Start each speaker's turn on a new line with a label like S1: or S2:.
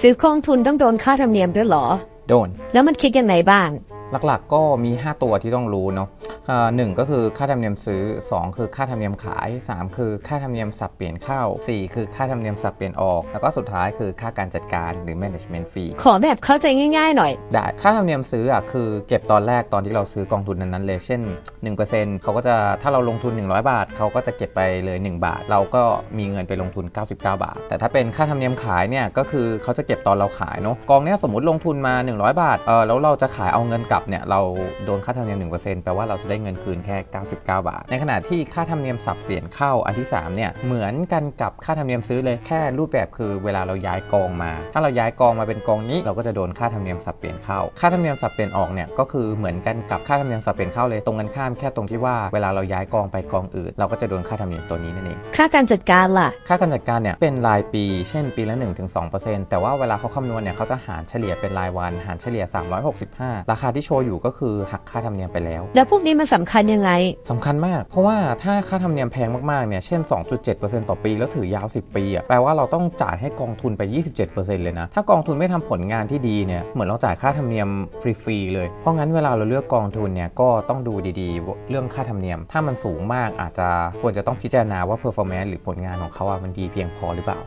S1: ซื้อกองทุนต้องโดนค่าธรรมเนียมด้วยเหรอ
S2: โดน
S1: แล้วมันคิดยังไงบ้าง
S2: หลักๆก็มี 5 ตัวที่ต้องรู้เนาะอ่าหนึ่งก็คือค่าธรรมเนียมซื้อ 2 คือค่าธรรมเนียมขาย 3 คือค่าธรรมเนียมสับเปลี่ยนเข้า 4 คือค่าธรรมเนียมสับเปลี่ยนออก แล้วก็สุดท้ายคือค่าการจัดการหรือ management fee
S1: ขอแบบเข้าใจง่ายๆหน่อย
S2: ได้ ค่าธรรมเนียมซื้ออะคือเก็บตอนแรกตอนที่เราซื้อกองทุนนั้นๆเลย เช่น 1%เขาก็จะถ้าเราลงทุน 100 บาท เขาก็จะเก็บไปเลย 1 บาท เราก็มีเงินไปลงทุน 99 บาท แต่ถ้าเป็นค่าธรรมเนียมขายเนี่ยก็คือเขาจะเก็บตอนเราขายเนาะกองเนี้ยสมมติลงทุนมา 100 บาทเออแล้วเราจะขายเอาเงินกลับเนี่ยเราโดนค่าธรรมเนียม 1%แปลว่าเราจะได้เงินคืนแค่ 99 บาท ในขณะที่ค่าธรรมเนียมสับเปลี่ยนเข้าอันที่3เนี่ยเหมือนกันกับค่าธรรมเนียมซื้อเลยแค่รูปแบบคือเวลาเราย้ายกองมา ถ้าเราย้ายกองมาเป็นกองนี้ เราก็จะโดนค่าธรรมเนียมสับเปลี่ยนเข้า ค่าธรรมเนียมสับเปลี่ยนออกเนี่ยก็คือเหมือนกันกับค่าธรรมเนียมสับเปลี่ยนเข้าเลยตรงกันข้ามแค่ตรงที่ว่าเวลาเราย้ายกองไปกองอื่น เราก็จะโดนค่าธรรมเนียมตัวนี้นั่นเอง
S1: ค่าการจัดการล่ะ
S2: ค่าการจัดการเนี่ยเป็นรายปี เช่นปีละ 1-2%แต่ว่าเวลาเขาคำนวณเนี่ยเขาจะหารเฉลี่ยเป็นรายวัน หารเฉลี่ย 365 ราคาที่โชว์อยู่ก็คือหักค่าธรรมเนียมไปแล้ว
S1: แล้วพวกนี้มันสำคัญยังไง
S2: สำคัญมาก เพราะว่าถ้าค่าธรรมเนียมแพงมากๆเนี่ยเช่น 2.7%ต่อปี แล้วถือยาว 10 ปีอะแปลว่าเราต้องจ่ายให้กองทุนไป 27%เลยนะถ้ากองทุนไม่ทำผลงานที่ดีเนี่ยเหมือนเราจ่ายค่าธรรมเนียมฟรีๆเลยเพราะงั้นเวลาเราเลือกกองทุนเนี่ยก็ต้องดูดีๆ เรื่องค่าธรรมเนียม ถ้ามันสูงมากอาจจะควรจะต้องพิจารณาว่า performance หรือผลงานของเขาอะมันดีเพียงพอหรือเปล่า